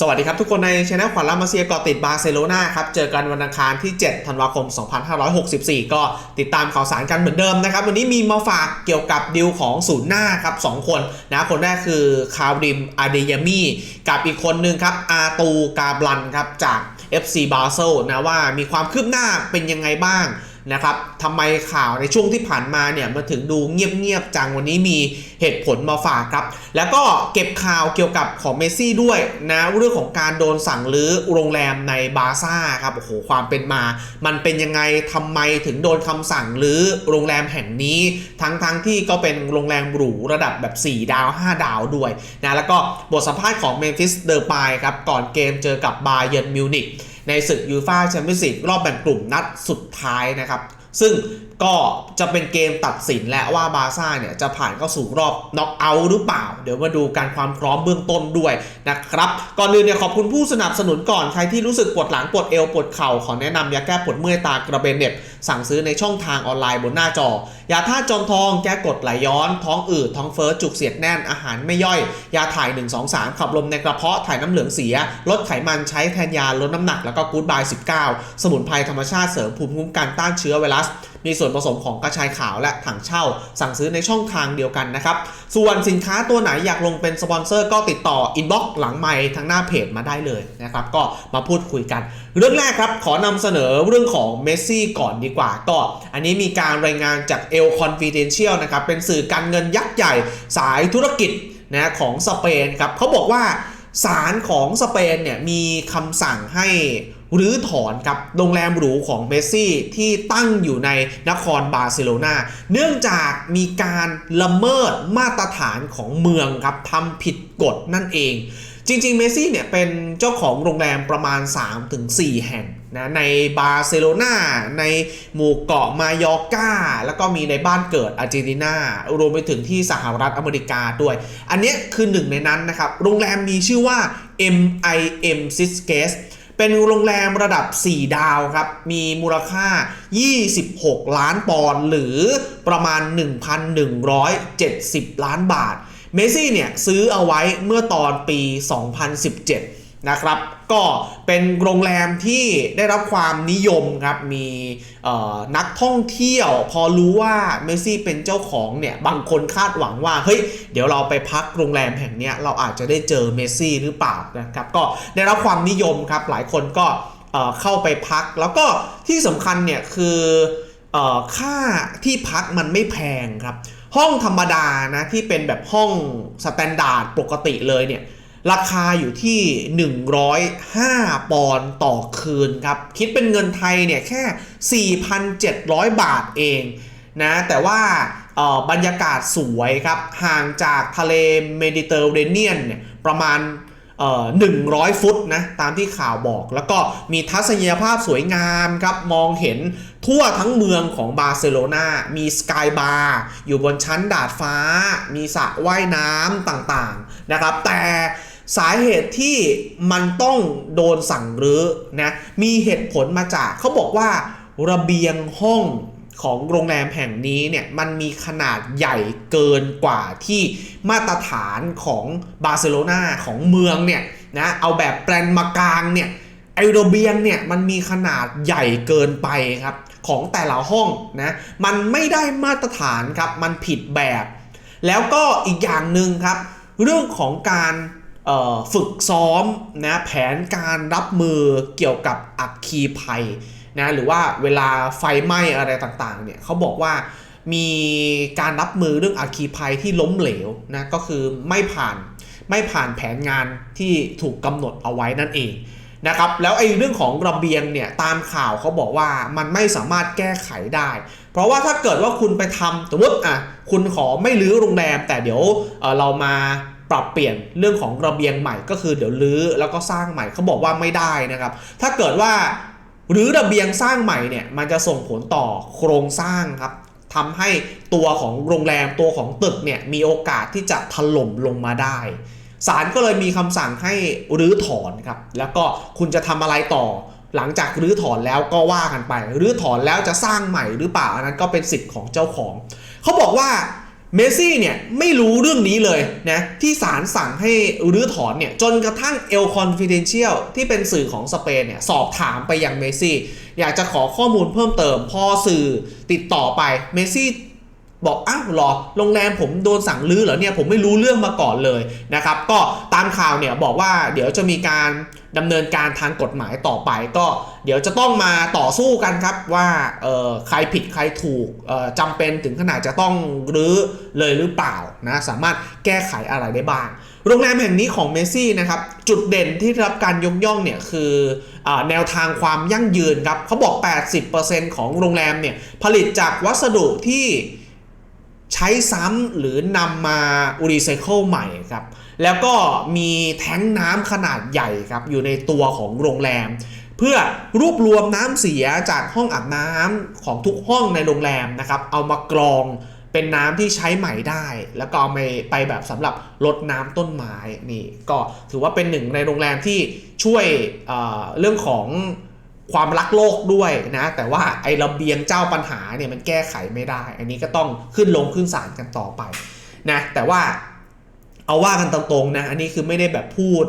สวัสดีครับทุกคนในช anel ขวัญลามาเซียกาะติดบาร์เซโลนาครับ เจอกันวันอังคารที่ 7 ธันวาคม 2564 ก็ติดตามข่าวสารกันเหมือนเดิมนะครับ วันนี้มีมาฝากเกี่ยวกับดิวของศูนย์หน้าครับ 2 คนนะคนแรกคือคาริมอาเดยามีกับอีกคนนึงครับ อาตูกาบลันครับจาก FC b a s e l นะว่ามีความคืบหน้าเป็นยังไงบ้าง นะครับทำไมข่าวในช่วงที่ผ่านมาเนี่ยมาถึงดูเงียบๆจังวันนี้มีเหตุผลมาฝากครับ แล้วก็เก็บข่าวเกี่ยวกับของเมซี่ด้วยนะเรื่องของการโดนสั่งรื้อโรงแรมในบาซ่าครับโอ้โหความเป็นมา มันเป็นยังไงทำไมถึงโดนคำสั่งรื้อโรงแรมแห่งนี้ ทั้งๆทที่ก็เป็นโรงแรมหรูระดับแบบ 4 ดาว 5 ดาวด้วยนะแล้วก็บทสัมภาษณ์ของเมมฟิสเดอร์ปายครับก่อนเกมเจอกับบาเยิร์นมิวนิก ในศึกยูฟ่าแชมเปี้ยนส์ลีกรอบแบ่งกลุ่มนัดสุดท้ายนะครับ ซึ่งก็จะเป็นเกมตัดสินและว่าบาร์ซ่าเนี่ยจะผ่านเข้าสู่รอบน็อกเอาท์หรือเปล่า เดี๋ยวมาดูการความพร้อมเบื้องต้นด้วยนะครับ ก่อนอื่นเนี่ยขอบคุณผู้สนับสนุนก่อน ใครที่รู้สึกปวดหลังปวดเอวปวดเข่าขอแนะนำยาแก้ปวดเมื่อยตากระเบนเน็บสั่งซื้อในช่องทางออนไลน์บนหน้าจอยาท่าตุจอมทองแก้กดไหลย้อน ท้องอืดท้องเฟ้อจุกเสียดแน่นอาหารไม่ย่อย ยาถ่าย 1 2 3 ขับลมในกระเพาะถ่ายน้ำเหลืองเสีย ลดไขมันใช้แทนยาลดน้ำหนักแล้วก็กู๊ดบาย 19 สมุนไพรธรรมชาติเสริมภูมิคุ้มกันต้านเชื้อไวรัสมีส่วนผสมของกระชายขาวและถังเช่า สั่งซื้อในช่องทางเดียวกันนะครับ ส่วนสินค้าตัวไหนอยากลงเป็นสปอนเซอร์ก็ติดต่ออินบ็อกซ์หลังไมค์ทางหน้าเพจมาได้เลยนะครับ ก็มาพูดคุยกัน เรื่องแรกครับ ขอนำเสนอเรื่องของเมสซี่ก่อนดีกว่า ก็อันนี้มีการรายงานจาก El Confidential นะครับ เป็นสื่อการเงินยักษ์ใหญ่สายธุรกิจนะของสเปนครับเขาบอกว่าศาลของสเปนเนี่ยมีคำสั่งให้ รื้อถอนกับโรงแรมหรูของเมสซี่ที่ตั้งอยู่ในนครบาร์เซโลนาเนื่องจากมีการละเมิดมาตรฐานของเมืองครับทำผิดกฎนั่นเอง จริง ๆ เมสซี่เนี่ยเป็นเจ้าของโรงแรมประมาณ 3-4 แห่งนะในบาร์เซโลนาในหมู่เกาะมายอร์กาแล้วก็มีในบ้านเกิดอาร์เจนตินารวมไปถึงที่สหรัฐอเมริกาด้วย อันนี้คือหนึ่งในนั้นนะครับ โรงแรมมีชื่อว่า MIM s i s c a s เป็นโรงแรมระดับ 4 ดาวครับ มีมูลค่า 26 ล้านปอนด์หรือประมาณ 1,170 ล้านบาท เมซี่เนี่ยซื้อเอาไว้เมื่อตอนปี 2017 นะครับ ก็เป็นโรงแรมที่ได้รับความนิยมครับ มีนักท่องเที่ยว พอรู้ว่าเมสซี่เป็นเจ้าของเนี่ย บางคนคาดหวังว่า เฮ้ย เดี๋ยวเราไปพักโรงแรมแห่งนี้เราอาจจะได้เจอเมสซี่หรือเปล่านะครับ ก็ได้รับความนิยมครับ หลายคนก็เข้าไปพัก แล้วก็ที่สำคัญเนี่ยคืออค่าที่พักมันไม่แพงครับ ห้องธรรมดานะที่เป็นแบบห้องสแตนดาร์ดปกติเลยเนี่ย ราคาอยู่ที่ 105 ปอนด์ต่อคืนครับ คิดเป็นเงินไทยเนี่ยแค่ 4,700 บาทเองนะแต่ว่าบรรยากาศสวยครับ ห่างจากทะเลเมดิเตอร์เรเนียนเนี่ยประมาณเอ่อ100ฟุตนะตามที่ข่าวบอก แล้วก็มีทัศนียภาพสวยงามครับ มองเห็นทั่วทั้งเมืองของบาร์เซโลนามีสกายบาร์อยู่บนชั้นดาดฟ้า มีสระว่ายน้ำต่างๆนะครับ แต่ สาเหตุที่มันต้องโดนสั่งรื้อนะมีเหตุผลมาจากเขาบอกว่าระเบียงห้องของโรงแรมแห่งนี้เนี่ยมันมีขนาดใหญ่เกินกว่าที่มาตรฐานของบาร์เซโลนาของเมืองเนี่ยนะเอาแบบแปลนมากลางเนี่ยไอรเบียงเนี่ยมันมีขนาดใหญ่เกินไปครับของแต่ละห้องนะมันไม่ได้มาตรฐานครับมันผิดแบบ แล้วก็อีกอย่างหนึ่งครับ เรื่องของการ ฝึกซ้อมนะแผนการรับมือเกี่ยวกับอัคคีภัยนะหรือว่าเวลาไฟไหม้อะไรต่างๆเนี่ยเขาบอกว่ามีการรับมือเรื่องอัคคีภัยที่ล้มเหลวนะก็คือไม่ผ่านไม่ผ่านแผนงานที่ถูกกำหนดเอาไว้นั่นเองนะครับแล้วไอ้เรื่องของระเบียงเนี่ยตามข่าวเขาบอกว่ามันไม่สามารถแก้ไขได้ เพราะว่าถ้าเกิดว่าคุณไปทำสมมติอะคุณขอไม่รื้อโรงแรม แต่เดี๋ยวเเรามา ปรับเปลี่ยนเรื่องของระเบียงใหม่ก็คือเดี๋ยวรื้อแล้วก็สร้างใหม่เขาบอกว่าไม่ได้นะครับ ถ้าเกิดว่าหรือระเบียงสร้างใหม่เนี่ยมันจะส่งผลต่อโครงสร้างครับทำให้ตัวของโรงแรมตัวของตึกเนี่ยมีโอกาสที่จะถล่มลงมาได้ศาลก็เลยมีคำสั่งให้รื้อถอนครับแล้วก็คุณจะทำอะไรต่อ หลังจากรื้อถอนแล้วก็ว่ากันไปรื้อถอนแล้วจะสร้างใหม่หรือเปล่าอันนั้นก็เป็นสิทธิ์ของเจ้าของ เขาบอกว่า เมซี่เนี่ยไม่รู้เรื่องนี้เลยนะที่ศาลสั่งให้รื้อถอนเนี่ยจนกระทั่งเอลคอนฟิเดนเชียลที่เป็นสื่อของสเปนเนี่ยสอบถามไปยังเมซี่อยากจะขอข้อมูลเพิ่มเติม พอสื่อติดต่อไปเมซี่บอกอ้าวหรอโรงแรมผมโดนสั่งรื้อเหรอเนี่ยผมไม่รู้เรื่องมาก่อนเลยนะครับก็ตามข่าวเนี่ยบอกว่าเดี๋ยวจะมีการ ดำเนินการทางกฎหมายต่อไปก็เดี๋ยวจะต้องมาต่อสู้กันครับว่าใครผิดใครถูกเอ่อจำเป็นถึงขนาดจะต้องรื้อเลยหรือเปล่านะสามารถแก้ไขอะไรได้บ้าง โรงแรมแห่งนี้ของเมซี่นะครับจุดเด่นที่ได้รับการยกย่องเนี่ยคืออแนวทางความยั่งยืนครับเขาบอก 80%ของโรงแรมเนี่ยผลิตจากวัสดุที่ใช้ซ้ำหรือนำมารีไซเคิลใหม่ครับ แล้วก็มีแท้งน้ำขนาดใหญ่ครับอยู่ในตัวของโรงแรม เพื่อรวบรวมน้ำเสียจากห้องอาบน้ำของทุกห้องในโรงแรมนะครับ เอามากรองเป็นน้ำที่ใช้ใหม่ได้ แล้วก็เอาไปไปแบบสำหรับลดน้ำต้นไม้นี่ก็ถือว่าเป็นหนึ่งในโรงแรมที่ช่วยเเรื่องของความรักโลกด้วยนะ แต่ว่าไอ้ระเบียงเจ้าปัญหาเนี่ยมันแก้ไขไม่ได้ อันนี้ก็ต้องขึ้นลงขึ้นศาลกันต่อไปนะแต่ว่า เอาว่ากันตรงๆนะ อันนี้คือไม่ได้แบบพูด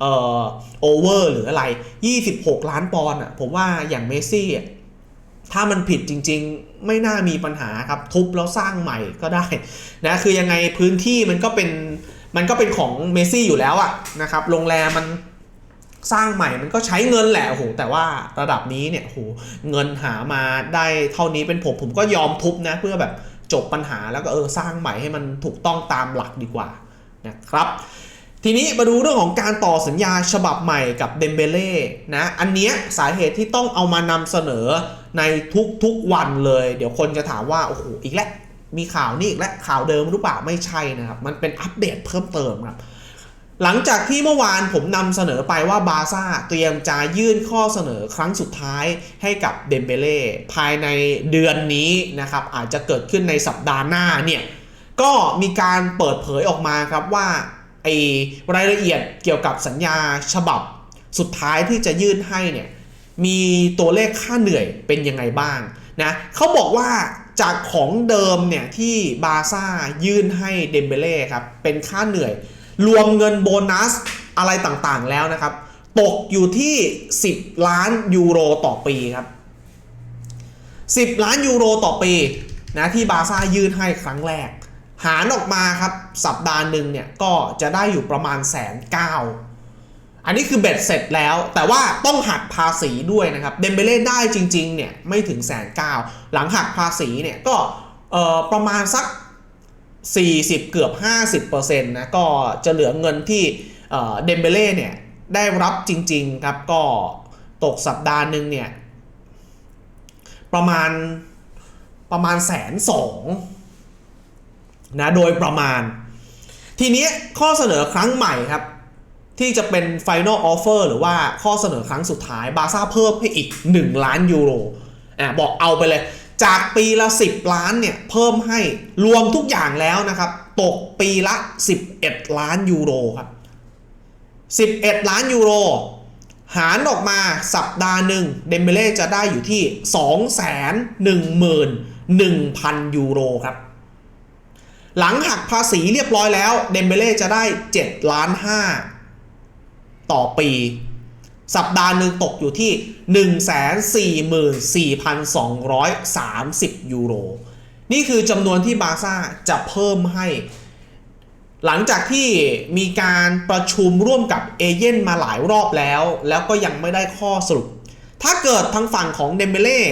เอ่อโอเวอร์หรืออะไร 26 ล้านปอนด์อะ ผมว่าอย่างเมสซี่อะถ้ามันผิดจริงๆ ไม่น่ามีปัญหาครับ ทุบแล้วสร้างใหม่ก็ได้นะคือยังไงพื้นที่มันก็เป็นมันก็เป็นของเมสซี่อยู่แล้วอะนะครับโรงแรมมันสร้างใหม่มันก็ใช้เงินแหละโอ้โหแต่ว่าระดับนี้เนี่ยโอ้โหเงินหามาได้เท่านี้เป็นผมผมก็ยอมทุบนะ เพื่อแบบจบปัญหาแล้วก็เออสร้างใหม่ให้มันถูกต้องตามหลักดีกว่า นะครับทีนี้มาดูเรื่องของการต่อสัญญาฉบับใหม่กับเดมเบเล่นะ อันเนี้ยสาเหตุที่ต้องเอามานำเสนอในทุกๆวันเลย เดี๋ยวคนจะถามว่า โอ้โห อีกแล้ว มีข่าวนี้อีกแล้ว ข่าวเดิมหรือเปล่า ไม่ใช่นะครับ มันเป็นอัปเดตเพิ่มเติมครับ หลังจากที่เมื่อวานผมนำเสนอไปว่าบาร์ซ่าเตรียมจะยื่นข้อเสนอครั้งสุดท้ายให้กับเดมเบเล่ภายในเดือนนี้นะครับ อาจจะเกิดขึ้นในสัปดาห์หน้าเนี่ย ก็มีการเปิดเผยออกมาครับว่าไอรายละเอียดเกี่ยวกับสัญญาฉบับสุดท้ายที่จะยื่นให้เนี่ยมีตัวเลขค่าเหนื่อยเป็นยังไงบ้างนะเขาบอกว่าจากของเดิมเนี่ยที่บาซ่ายื่นให้เดมเบเล่ครับเป็นค่าเหนื่อย รวมเงินโบนัสอะไรต่างๆแล้วนะครับ ตกอยู่ที่ 10 ล้านยูโรต่อปีครับ 10 ล้านยูโรต่อปีนะที่บาซ่ายื่นให้ครั้งแรก หารออกมาครับ สัปดาห์หนึ่งเนี่ยก็จะได้อยู่ประมาณแสนเก้าอันนี้คือเบ็ดเสร็จแล้ว แต่ว่าต้องหักภาษีด้วยนะครับเดมเบเล่ได้จริงๆเนี่ยไม่ถึงแสนเก้าหลังหักภาษีเนี่ยก็ประมาณสัก 40 เกือบ 50%นะก็จะเหลือเงินที่เดมเบเล่เนี่ยได้รับจริงๆครับก็ตกสัปดาห์หนึ่งเนี่ยประมาณประมาณแสนสอง นะโดยประมาณ ทีนี้ข้อเสนอครั้งใหม่ครับ ที่จะเป็น Final Offer หรือว่าข้อเสนอครั้งสุดท้ายบาซ่าเพิ่มให้อีก 1 ล้านยูโรอะบอกเอาไปเลย จากปีละ 10 ล้านเนี่ยเพิ่มให้รวมทุกอย่างแล้วนะครับ ตกปีละ 11 ล้านยูโรครับ 11 ล้านยูโรหารออกมาสัปดาห์หนึ่งเดมเบเล่จะได้อยู่ที่ 211,000 ยูโรครับ หลังหักภาษีเรียบร้อยแล้วเดมเบเล่จะได้7ล้าน5ต่อปี สัปดาห์หนึ่งตกอยู่ที่ 144,230 ยูโร นี่คือจำนวนที่บาร์ซ่าจะเพิ่มให้ หลังจากที่มีการประชุมร่วมกับเอเย่นมาหลายรอบแล้ว แล้วก็ยังไม่ได้ข้อสรุป ถ้าเกิดทางฝั่งของเดมเบเล่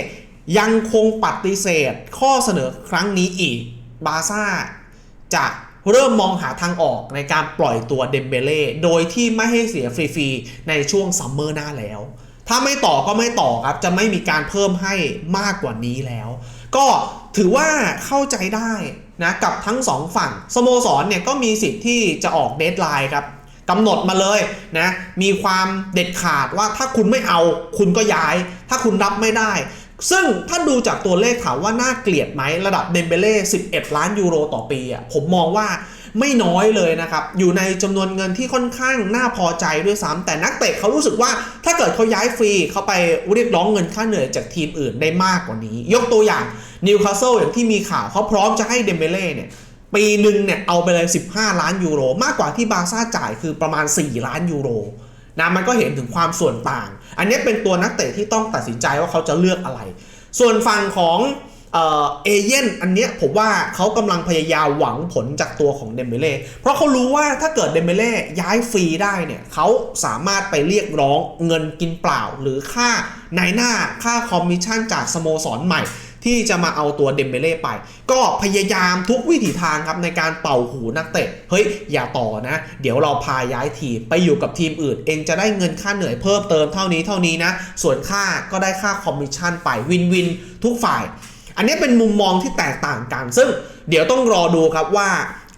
ยังคงปฏิเสธข้อเสนอครั้งนี้อีก บาร์ซ่า จะเริ่มมองหาทางออกในการปล่อยตัวเดมเบเล่โดยที่ไม่ให้เสียฟรีๆ ในช่วงซัมเมอร์หน้าแล้ว ถ้าไม่ต่อก็ไม่ต่อครับ จะไม่มีการเพิ่มให้มากกว่านี้แล้ว ก็ถือว่าเข้าใจได้นะกับทั้งสองฝั่งสโมสรเนี่ยก็มีสิทธิ์ที่จะออกเดทไลน์ครับกำหนดมาเลยนะมีความเด็ดขาดว่าถ้าคุณไม่เอาคุณก็ย้าย ถ้าคุณรับไม่ได้ ซึ่งถ้าดูจากตัวเลขถามว่าน่าเกลียดไหมระดับเดมเบเล่ 11 ล้านยูโรต่อปีอะผมมองว่าไม่น้อยเลยนะครับ อยู่ในจำนวนเงินที่ค่อนข้างน่าพอใจด้วยซ้ำแต่นักเตะเขารู้สึกว่าถ้าเกิดเขาย้ายฟรีเขาไปเรียกร้องเงินค่าเหนื่อยจากทีมอื่นได้มากกว่านี้ ยกตัวอย่างนิวคาสเซิลอย่างที่มีข่าวเขาพร้อมจะให้เดมเบเล่เนี่ยปีหนึ่งเนี่ยเอาไปเลย 15 ล้านยูโร มากกว่าที่บาร์ซ่าจ่ายคือประมาณ 4 ล้านยูโรนะมันก็เห็นถึงความส่วนต่าง อันนี้เป็นตัวนักเตะที่ต้องตัดสินใจว่าเขาจะเลือกอะไร ส่วนฝั่งของเอเย่นอันเนี้ยผมว่าเขากำลังพยายามหวังผลจากตัวของเดมเบเล่เพราะเขารู้ว่าถ้าเกิดเดมเบเล่ย้ายฟรีได้เนี่ยเขาสามารถไปเรียกร้องเงินกินเปล่า หรือค่านายหน้าค่าคอมมิชชั่นจากสโมสรใหม่ ที่จะมาเอาตัวเดมเบเล่ไป ก็พยายามทุกวิถีทางครับในการเป่าหูนักเตะ เฮ้ย อย่าต่อนะ เดี๋ยวเราพาย้ายทีมไปอยู่กับทีมอื่น เองจะได้เงินค่าเหนื่อยเพิ่มเติมเท่านี้เท่านี้นะ ส่วนค่าก็ได้ค่าคอมมิชชั่นไปวินวินทุกฝ่าย อันนี้เป็นมุมมองที่แตกต่างกัน ซึ่งเดี๋ยวต้องรอดูครับว่า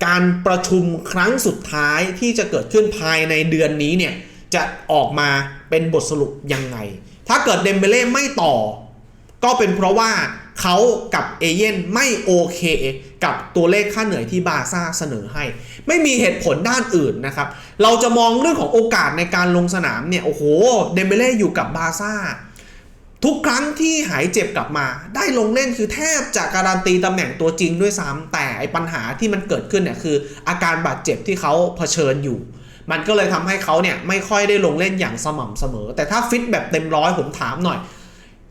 การประชุมครั้งสุดท้ายที่จะเกิดขึ้นภายในเดือนนี้เนี่ยจะออกมาเป็นบทสรุปยังไง ถ้าเกิดเดมเบเล่ไม่ต่อ ก็เป็นเพราะว่า เขากับเอเย่นไม่โอเคกับตัวเลขค่าเหนื่อยที่บาซ่าเสนอให้ ไม่มีเหตุผลด้านอื่นนะครับ เราจะมองเรื่องของโอกาสในการลงสนามเนี่ย โอ้โห เดมเบเล่อยู่กับบาซ่า ทุกครั้งที่หายเจ็บกลับมา ได้ลงเล่นคือแทบจะการันตีตำแหน่งตัวจริงด้วยซ้ำแต่ไอปัญหาที่มันเกิดขึ้นเนี่ยคืออาการบาดเจ็บที่เขาเผชิญอยู่มันก็เลยทำให้เขาเนี่ยไม่ค่อยได้ลงเล่นอย่างสม่ำเสมอ แต่ถ้าฟิตแบบเต็มร้อยผมถามหน่อย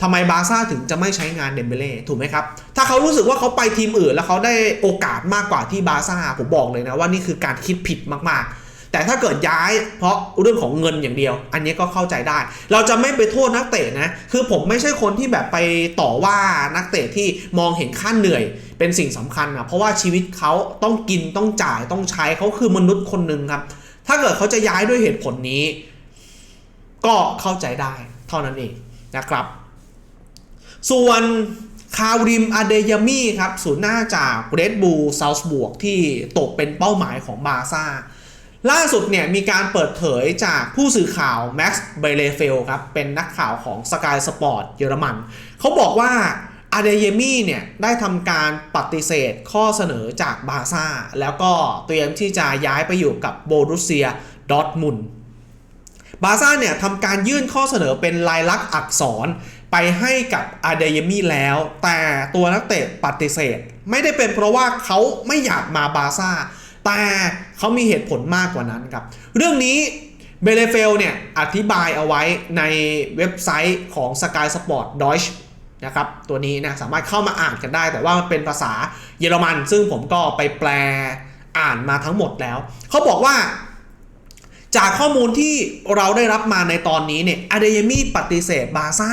ทำไมบาร์ซ่าถึงจะไม่ใช้งานเดมเบเล่ถูกไหมครับ ถ้าเขารู้สึกว่าเขาไปทีมอื่น แล้วเขาได้โอกาสมากกว่าที่บาร์ซ่าผมบอกเลยนะว่านี่คือการคิดผิดมากๆ แต่ถ้าเกิดย้ายเพราะเรื่องของเงินอย่างเดียว อันนี้ก็เข้าใจได้ เราจะไม่ไปโทษนักเตะนะ คือผมไม่ใช่คนที่แบบไปต่อว่านักเตะที่มองเห็นค่าเหนื่อยเป็นสิ่งสำคัญนะเพราะว่าชีวิตเขาต้องกินต้องจ่ายต้องใช้เขาคือมนุษย์คนหนึ่งครับ ถ้าเกิดเขาจะย้ายด้วยเหตุผลนี้ ก็เข้าใจได้เท่านั้นเองนะครับ ส่วนคาริมอเดยามีครับศูนย์หน้าจากเรดบูลซา l ์บวกที่ตกเป็นเป้าหมายของบาซ่าล่าสุดเนี่ยมีการเปิดเผยจากผู้สื่อข่าวแม็กซ์เบเลเฟลครับเป็นนักข่าวของ Sky Sport เยอรมัน เขาบอกว่าอาเดเยมีเนี่ยได้ทำการปฏิเสธข้อเสนอจากบาซ่า แล้วก็เตรียมที่จะย้ายไปอยู่กับโบรุเซียดอทมุนบาซ่าเนี่ยทำการยื่นข้อเสนอเป็นลายลักษณ์อักษร ไปให้กับอาเดยมี่แล้ว แต่ตัวนักเตะปฏิเสธ ไม่ได้เป็นเพราะว่าเขาไม่อยากมาบาซ่า แต่เขามีเหตุผลมากกว่านั้นครับ เรื่องนี้เบเลเฟลเนี่ยอธิบายเอาไว้ในเว็บไซต์ของ Sky Sport Deutsch นะครับตัวนี้นะสามารถเข้ามาอ่านกันได้ แต่ว่ามันเป็นภาษาเยอรมัน ซึ่งผมก็ไปแปลอ่านมาทั้งหมดแล้ว เขาบอกว่า จากข้อมูลที่เราได้รับมาในตอนนี้เนี่ยอาเดยมี่ปฏิเสธบาซ่า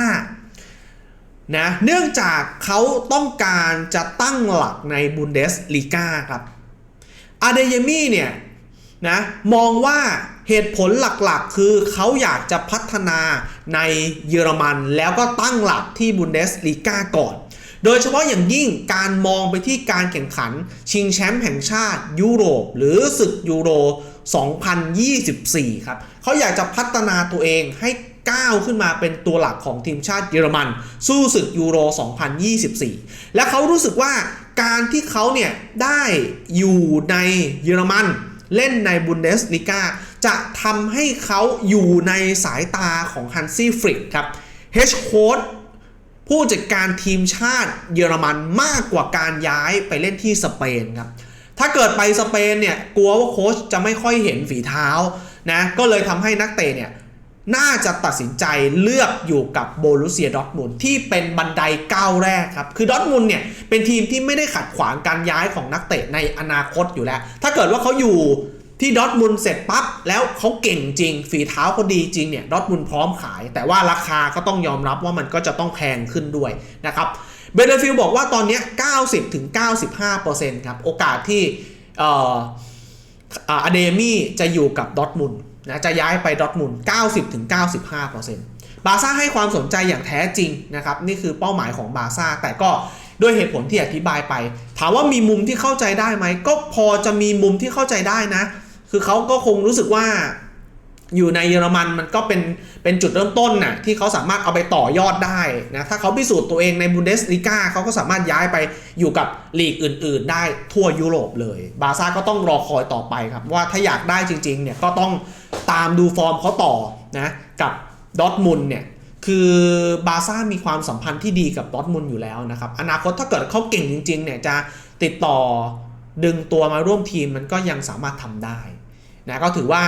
นะเนื่องจากเขาต้องการจะตั้งหลักในบุนเดสลีกาครับอาเดยมี่เนี่ยนะมองว่าเหตุผลหลักๆ คือเขาอยากจะพัฒนาในเยอรมัน แล้วก็ตั้งหลักที่บุนเดสลีกาก่อน โดยเฉพาะอย่างยิ่งการมองไปที่การแข่งขัน ชิงแชมป์แห่งชาติยุโรป หรือศึกยูโร 2024 ครับเขาอยากจะพัฒนาตัวเองให้ ก้าวขึ้นมาเป็นตัวหลักของทีมชาติเยอรมัน สู้ศึกยูโร 2024 และเขารู้สึกว่าการที่เขาเนี่ยได้อยู่ในเยอรมัน เล่นในบุนเดสลิกาจะทำให้เขาอยู่ในสายตาของฮันซี่ฟริกครับเฮชโค้ดผู้จัดการทีมชาติเยอรมันมากกว่าการย้ายไปเล่นที่สเปนครับถ้าเกิดไปสเปนเนี่ยกลัวว่าโค้ชจะไม่ค่อยเห็นฝีเท้านะก็เลยทำให้นักเตะเนี่ย น่าจะตัดสินใจเลือกอยู่กับโบรุเซียดอทมุนที่เป็นบันไดก้าวแรกครับ คือดอทมุนเนี่ยเป็นทีมที่ไม่ได้ขัดขวางการย้ายของนักเตะในอนาคตอยู่แล้ว ถ้าเกิดว่าเขาอยู่ที่ดอทมุนเสร็จปั๊บ แล้วเขาเก่งจริง ฝีเท้าเขาดีจริงเนี่ยดอทมุนพร้อมขาย แต่ว่าราคาก็ต้องยอมรับว่ามันก็จะต้องแพงขึ้นด้วยนะครับเบเดฟิลบอกว่าตอนนี้ 90-95%ครับ โอกาสที่อออเดมี่จะอยู่กับดอทมุน นะจะย้ายไปดอทมุน90-95%บาซ่าให้ความสนใจอย่างแท้จริงนะครับนี่คือเป้าหมายของบาซ่าแต่ก็ด้วยเหตุผลที่อธิบายไป ถามว่ามีมุมที่เข้าใจได้ไหม ก็พอจะมีมุมที่เข้าใจได้นะ คือเขาก็คงรู้สึกว่าอยู่ในเยอรมันมันก็เป็นเป็นจุดเริ่มต้นน่ะที่เขาสามารถเอาไปต่อยอดได้นะถ้าเขาพิสูจน์ตัวเองในบุนเดสลีกาเขาก็สามารถย้ายไปอยู่กับลีกอื่น ๆ ได้ทั่วยุโรปเลย บาซ่าก็ต้องรอคอยต่อไปครับว่าถ้าอยากได้จริงๆเนี่ยก็ต้อง ตามดูฟอร์มเขาต่อนะกับดอทมุนเนี่ยคือบาร์ซ่ามีความสัมพันธ์ที่ดีกับดอทมุนอยู่แล้วนะครับ อนาคตถ้าเกิดเขาเก่งจริงๆเนี่ยจะติดต่อดึงตัวมาร่วมทีมมันก็ยังสามารถทำได้นะก็ถือว่า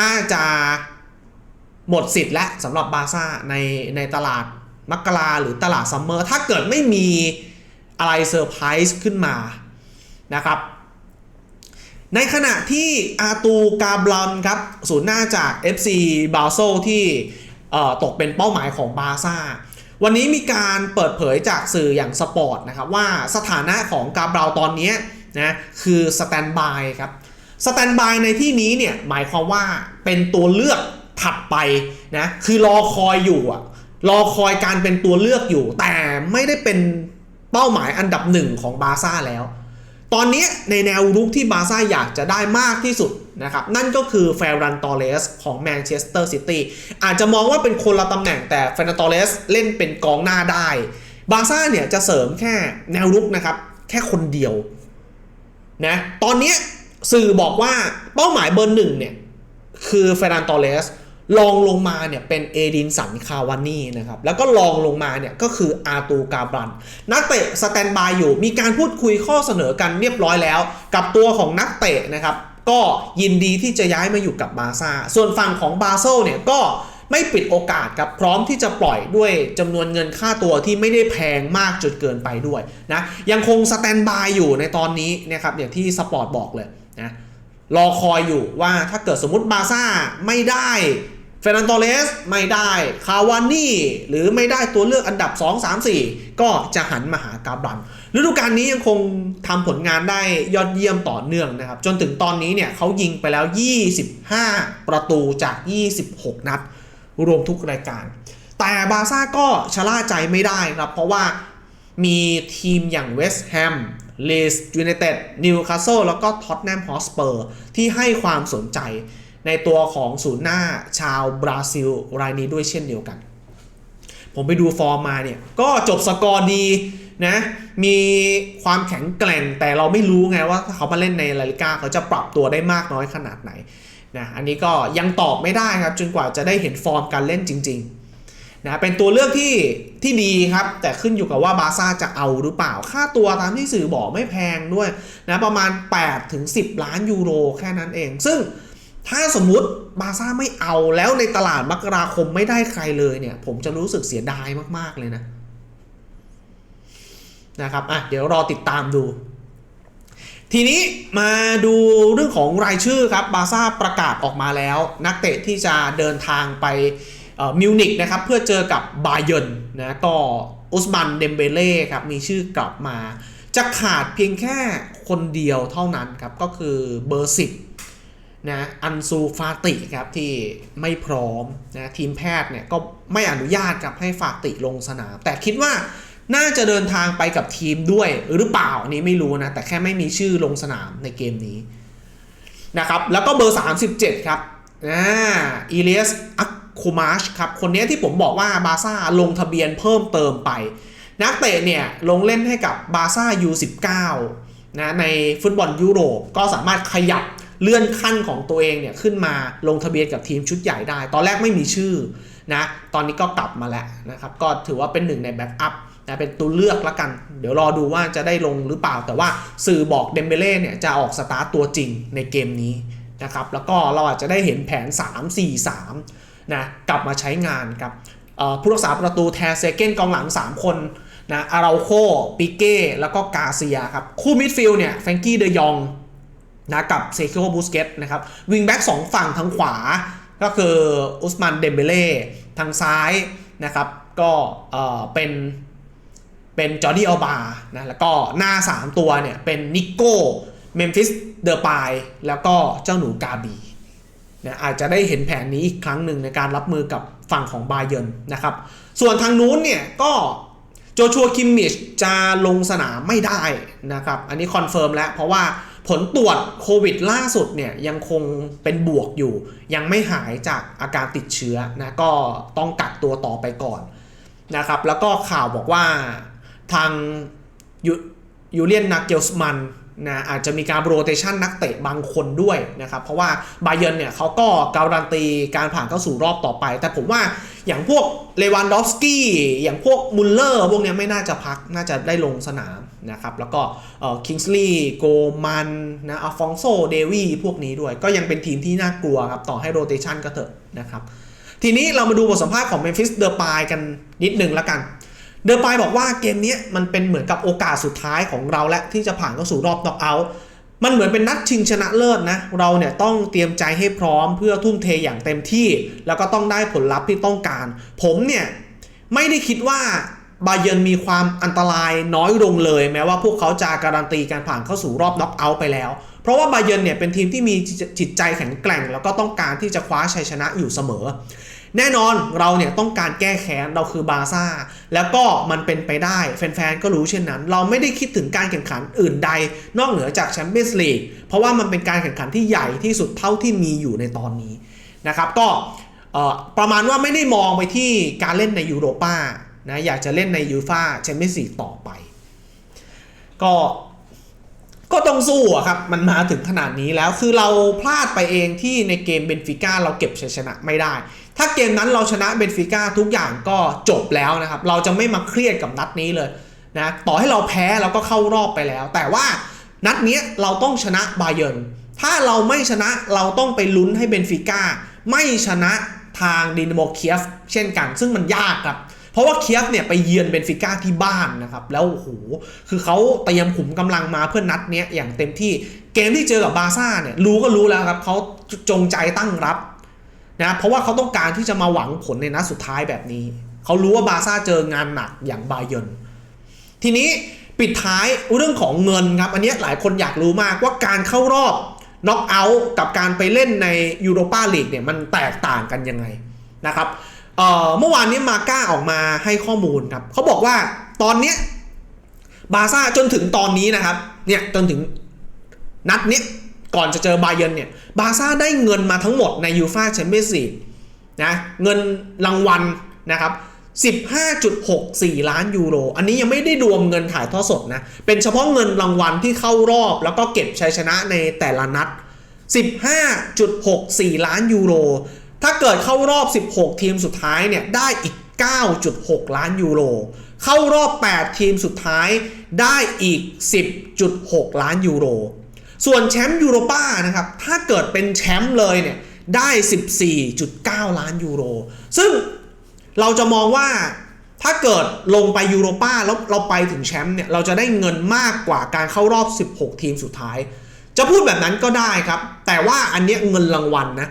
น่าจะหมดสิทธิ์และสำหรับบาร์ซ่าในในตลาดมักกราหรือตลาดซัมเมอร์ถ้าเกิดไม่มีอะไรเซอร์ไพรส์ขึ้นมานะครับ ในขณะที่อาตูกาบลอนครับศูนย์หน้าจาก FC บาโซที่ตกเป็นเป้าหมายของบาซ่า วันนี้มีการเปิดเผยจากสื่ออย่างสปอร์ตนะครับว่าสถานะของกาบราลตอนนี้นะคือสแตนบายครับสแตนบายในที่นี้เนี่ยหมายความว่าเป็นตัวเลือกถัดไปนะคือรอคอยอยู่อะรอคอยการเป็นตัวเลือกอยู่ แต่ไม่ได้เป็นเป้าหมายอันดับหนึ่งของบาซ่าแล้ว ตอนนี้ในแนวรุกที่บาร์ซ่าอยากจะได้มากที่สุดนะครับ นั่นก็คือเฟรันตอเรสของแมนเชสเตอร์ซิตี้อาจจะมองว่าเป็นคนละตำแหน่งแต่เฟรันตอเรสเล่นเป็นกองหน้าได้ บาร์ซ่าเนี่ยจะเสริมแค่แนวรุกนะครับ แค่คนเดียวนะตอนนี้สื่อบอกว่าเป้าหมายเบอร์หนึ่งเนี่ยคือเฟรันตอเรส ลองลงมาเนี่ยเป็นเอดินสันคาวานี่นะครับ แล้วก็ลองลงมาเนี่ยก็คืออาตูกาบรัน นักเตะสแตนบายอยู่ มีการพูดคุยข้อเสนอกันเรียบร้อยแล้ว กับตัวของนักเตะนะครับ ก็ยินดีที่จะย้ายมาอยู่กับบาซ่า ส่วนฝั่งของบาโซเนี่ยก็ไม่ปิดโอกาสครับพร้อมที่จะปล่อยด้วยจำนวนเงินค่าตัวที่ไม่ได้แพงมากจนเกินไปด้วยนะยังคงสแตนบายอยู่ในตอนนี้นะครับอย่างที่สปอร์ตบอกเลยนะรอคอยอยู่ว่าถ้าเกิดสมมติบาซ่าไม่ได้ เฟรนันโตเลสไม่ได้ คาวานี่ หรือไม่ได้ตัวเลือกอันดับ 2 3 4 ก็จะหันมาหากาบรันฤดูกาลนี้ยังคงทำผลงานได้ยอดเยี่ยมต่อเนื่องนะครับ จนถึงตอนนี้เนี่ยเขายิงไปแล้ว 25 ประตูจาก 26 นัด รวมทุกรายการ แต่บาซ่าก็ชะล่าใจไม่ได้ครับ เพราะว่ามีทีมอย่างเวสต์แฮมเลสยูไนเต็ดนิวคาสเซิลแล้วก็ท็อตแนมฮอสเปอร์ที่ให้ความสนใจ ในตัวของศูนย์หน้าชาวบราซิลรายนี้ด้วยเช่นเดียวกัน ผมไปดูฟอร์มมาเนี่ย ก็จบสกอร์ดีนะ มีความแข็งแกร่งแต่เราไม่รู้ไงว่าเขามาเล่นในลาลิก้าเขาจะปรับตัวได้มากน้อยขนาดไหนนะอันนี้ก็ยังตอบไม่ได้ครับ จนกว่าจะได้เห็นฟอร์มการเล่นจริงๆนะเป็นตัวเลือกที่ที่ดีครับ แต่ขึ้นอยู่กับว่าบาซ่าจะเอาหรือเปล่า ค่าตัวตามที่สื่อบอกไม่แพงด้วยนะประมาณ8ถึง10 ล้านยูโรแค่นั้นเอง ซึ่ง ถ้าสมมุติบาซ่าไม่เอาแล้วในตลาดมกราคมไม่ได้ใครเลยเนี่ย ผมจะรู้สึกเสียดายมาก ๆ เลยนะ นะครับอะเดี๋ยวรอติดตามดู ทีนี้มาดูเรื่องของรายชื่อครับบาซ่าประกาศออกมาแล้ว นักเตะที่จะเดินทางไปมิวนิกนะครับ เพื่อเจอกับบาเยร์นนะก็อุสมันเดมเบเล่ครับ มีชื่อกลับมา จะขาดเพียงแค่คนเดียวเท่านั้นครับ ก็คือเบอร์สิบ นะอันซูฟาติครับที่ไม่พร้อมนะทีมแพทย์เนี่ยก็ไม่อนุญาตครับให้ฟาติลงสนาม แต่คิดว่าน่าจะเดินทางไปกับทีมด้วยหรือเปล่านี้ไม่รู้นะแต่แค่ไม่มีชื่อลงสนามในเกมนี้นะครับแล้วก็เบอร์ 37 ครับอ่าอีเลียสอัคคูมาชครับคนนี้ที่ผมบอกว่าบาซ่าลงทะเบียนเพิ่มเติมไป นักเตะเนี่ยลงเล่นให้กับบาซ่า U19 นะในฟุตบอลยุโรปก็สามารถขยับ เลื่อนขั้นของตัวเองเนี่ยขึ้นมาลงทะเบียนกับทีมชุดใหญ่ได้ ตอนแรกไม่มีชื่อนะ ตอนนี้ก็กลับมาแล้วนะครับ ก็ถือว่าเป็นหนึ่งในแบ็กอัพนะเป็นตัวเลือกละกัน เดี๋ยวรอดูว่าจะได้ลงหรือเปล่า แต่ว่าสื่อบอกเดมเบเล่เนี่ยจะออกสตาร์ตตัวจริงในเกมนี้นะครับ แล้วก็เราอาจจะได้เห็นแผน 3-4-3นะกลับมาใช้งานครับผู้รักษาประตูแทเซเกนกองหลัง 3 คนนะอาราโคปิเก้ แล้วก็กาเซียครับ คู่มิดฟิลด์เนี่ยแฟงกี้เดยอง นะกับเซคิโอบูสเกตนะครับวิงแบ็กสองฝั่งทางขวา ก็คืออุสมันเดมเบเล่ทางซ้ายนะครับก็เออเป็นเป็นจอร์ดี้อัลบานะแล้วก็หน้า 3 ตัวเนี่ยเป็นนิโก้เมมฟิสเดอร์ปายแล้วก็เจ้าหนูกาบีนะอาจจะได้เห็นแผนนี้อีกครั้งหนึ่งในการรับมือกับฝั่งของบาเยร์นนะครับ ส่วนทางนู้นเนี่ยก็โจชัวคิมมิชจะลงสนามไม่ได้นะครับ อันนี้คอนเฟิร์มแล้วเพราะว่า ผลตรวจโควิดล่าสุดเนี่ยยังคงเป็นบวกอยู่ ยังไม่หายจากอาการติดเชื้อนะก็ต้องกักตัวต่อไปก่อนนะครับแล้วก็ข่าวบอกว่าทางยูเลียนนาเกลสมัน นะอาจจะมีการโรเตชันนักเตะบางคนด้วยนะครับ เพราะว่าบาเยนเนี่ยเขาก็การันตีการผ่านเข้าสู่รอบต่อไป แต่ผมว่าอย่างพวกเลวันดอฟสกี้อย่างพวกมุลเลอร์พวกนี้ไม่น่าจะพักน่าจะได้ลงสนามนะครับ แล้วก็คิงส์ลีย์โกมันนะอัลฟองโซเดวี่พวกนี้ด้วย ก็ยังเป็นทีมที่น่ากลัวครับ ต่อให้โรเตชันก็เถอะนะครับ ทีนี้เรามาดูบทสัมภาษณ์ของเมมฟิสเดอร์ปายกันนิดหนึ่งแล้วกัน เดอร์ปายบอกว่าเกมนี้มันเป็นเหมือนกับโอกาสสุดท้ายของเราและที่จะผ่านเข้าสู่รอบน็อกเอาท์มันเหมือนเป็นนัดชิงชนะเลิศนะ เราเนี่ยต้องเตรียมใจให้พร้อมเพื่อทุ่มเทอย่างเต็มที่ แล้วก็ต้องได้ผลลัพธ์ที่ต้องการ ผมเนี่ยไม่ได้คิดว่าบาเยิร์นมีความอันตรายน้อยลงเลย แม้ว่าพวกเขาจะการันตีการผ่านเข้าสู่รอบน็อกเอาท์ไปแล้ว เพราะว่าบาเยิร์นเนี่ยเป็นทีมที่มีจิตใจแข็งแกร่ง แล้วก็ต้องการที่จะคว้าชัยชนะอยู่เสมอ แน่นอนเราเนี่ยต้องการแก้แค้นเราคือบาซ่า แล้วก็มันเป็นไปได้แฟนๆ ก็รู้เช่นนั้น เราไม่ได้คิดถึงการแข่งขันอื่นใด นอกเหนือจากแชมเปี้ยนส์ลีกเพราะว่ามันเป็นการแข่งขันที่ใหญ่ที่สุดเท่าที่มีอยู่ในตอนนี้นะครับก็ประมาณว่าไม่ได้มองไปที่การเล่นในยูโรป้านะอยากจะเล่นในยูฟาแชมเปี้ยนส์ลีกต่อไป ก็ก็ต้องสู้อะครับ มันมาถึงขนาดนี้แล้ว คือเราพลาดไปเองที่ในเกมเบนฟิก้าเราเก็บชัยชนะไม่ได้ ถ้าเกมนั้นเราชนะเบนฟิก้าทุกอย่างก็จบแล้วนะครับ เราจะไม่มาเครียดกับนัดนี้เลยนะต่อให้เราแพ้เราก็เข้ารอบไปแล้ว แต่ว่านัดนี้เราต้องชนะบาเยิร์นถ้าเราไม่ชนะเราต้องไปลุ้นให้เบนฟิก้าไม่ชนะทางดินาโมเคียฟเช่นกัน ซึ่งมันยากครับเพราะว่าเคียฟเนี่ยไปเยือนเบนฟิก้าที่บ้านนะครับ แล้วโอ้โหคือเขาเตรียมขุมกำลังมาเพื่อนัดเนี้ยอย่างเต็มที่เกมที่เจอกับบาซ่าเนี่ยรู้ก็รู้แล้วครับเขาจงใจตั้งรับ นะเพราะว่าเขาต้องการที่จะมาหวังผลในนัดสุดท้ายแบบนี้ เขารู้ว่าบาซ่าเจองานหนักอย่างบาเยนทีนี้ปิดท้ายเรื่องของเงินครับ อันนี้หลายคนอยากรู้มากว่าการเข้ารอบน็อกเอาท์กับการไปเล่นในยูโรปาลีกเนี่ยมันแตกต่างกันยังไงนะครับเเมื่อวานนี้มาก้าออกมาให้ข้อมูลครับเขาบอกว่าตอนเนี้ยบาซ่าจนถึงตอนนี้นะครับเนี่ยจนถึงนัดเนี้ย ก่อนจะเจอบาเยิร์นเนี่ยบาซ่าได้เงินมาทั้งหมดในยูฟาแชมเปี้ยนส์ลีกนะเงินรางวัลนะครับ15.64 ล้านยูโร อันนี้ยังไม่ได้รวมเงินถ่ายทอดสดนะ เป็นเฉพาะเงินรางวัลที่เข้ารอบ แล้วก็เก็บชัยชนะในแต่ละนัด 15.64 ล้านยูโร ถ้าเกิดเข้ารอบ 16 ทีมสุดท้ายเนี่ยได้อีก 9.6 ล้านยูโร เข้ารอบ 8 ทีมสุดท้ายได้อีก 10.6 ล้านยูโร ส่วนแชมป์ยูโรป้านะครับ ถ้าเกิดเป็นแชมป์เลยเนี่ย ได้ 14.9 ล้านยูโร ซึ่งเราจะมองว่าถ้าเกิดลงไปยูโรป้าแล้วเราไปถึงแชมป์เนี่ย เราจะได้เงินมากกว่าการเข้ารอบ 16 ทีมสุดท้าย จะพูดแบบนั้นก็ได้ครับ แต่ว่าอันเนี้ยเงินรางวัลนะ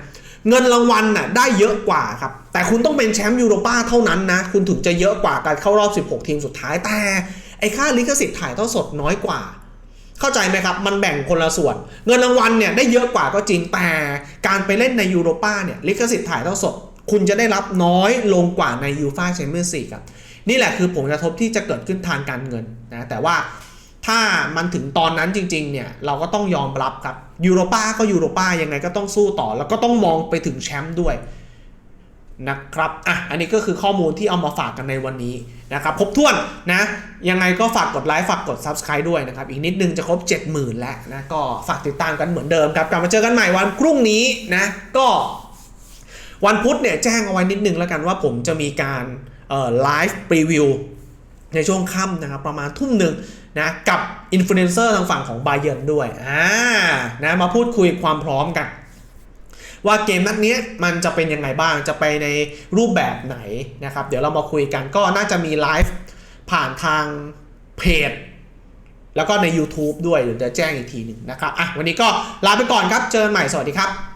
เงินรางวัลน่ะได้เยอะกว่าครับ แต่คุณต้องเป็นแชมป์ยูโรป้าเท่านั้นนะ คุณถึงจะเยอะกว่าการเข้ารอบ 16 ทีมสุดท้ายแต่ไอค่าลิขสิทธิ์ถ่ายทอดสดน้อยกว่า เข้าใจไหมครับ มันแบ่งคนละส่วน เงินรางวัลเนี่ยได้เยอะกว่าก็จริงแต่การไปเล่นในยูโรป้าเนี่ยลิขสิทธิ์ถ่ายทอดสด คุณจะได้รับน้อยลงกว่าในยูฟาแชมเปี้ยนส์ลีกครับนี่แหละคือผลกระทบที่จะเกิดขึ้นทางการเงินนะแต่ว่าถ้ามันถึงตอนนั้นจริงๆเนี่ยเราก็ต้องยอมรับครับยูโรป้าก็ยูโรป้ายังไงก็ต้องสู้ต่อ แล้วก็ต้องมองไปถึงแชมป์ด้วย นะครับ อะ อันนี้ก็คือข้อมูลที่เอามาฝากกันในวันนี้นะครับ ครบถ้วนนะ ยังไงก็ฝากกดไลค์ ฝากกด Subscribe ด้วยนะครับ อีกนิดนึงจะครบ 70,000 แล้วนะ ก็ฝากติดตามกันเหมือนเดิมครับ กลับมาเจอกันใหม่วันพรุ่งนี้นะ ก็วันพุธเนี่ยแจ้งเอาไว้นิดนึงแล้วกันว่าผมจะมีการไลฟ์พรีวิวในช่วงค่ำนะครับ ประมาณทุ่มหนึ่งนะกับอินฟลูเอนเซอร์ทางฝั่งของบาเยิร์นด้วยอ่านะมาพูดคุยความพร้อมกัน ว่าเกมนัดนี้มันจะเป็นยังไงบ้างจะไปในรูปแบบไหนนะครับ เดี๋ยวเรามาคุยกันก็น่าจะมีไลฟ์ผ่านทางเพจแล้วก็ใน YouTube ด้วยเดี๋ยวจะแจ้งอีกทีหนึ่งนะครับอะวันนี้ก็ลาไปก่อนครับเจอกันใหม่สวัสดีครับ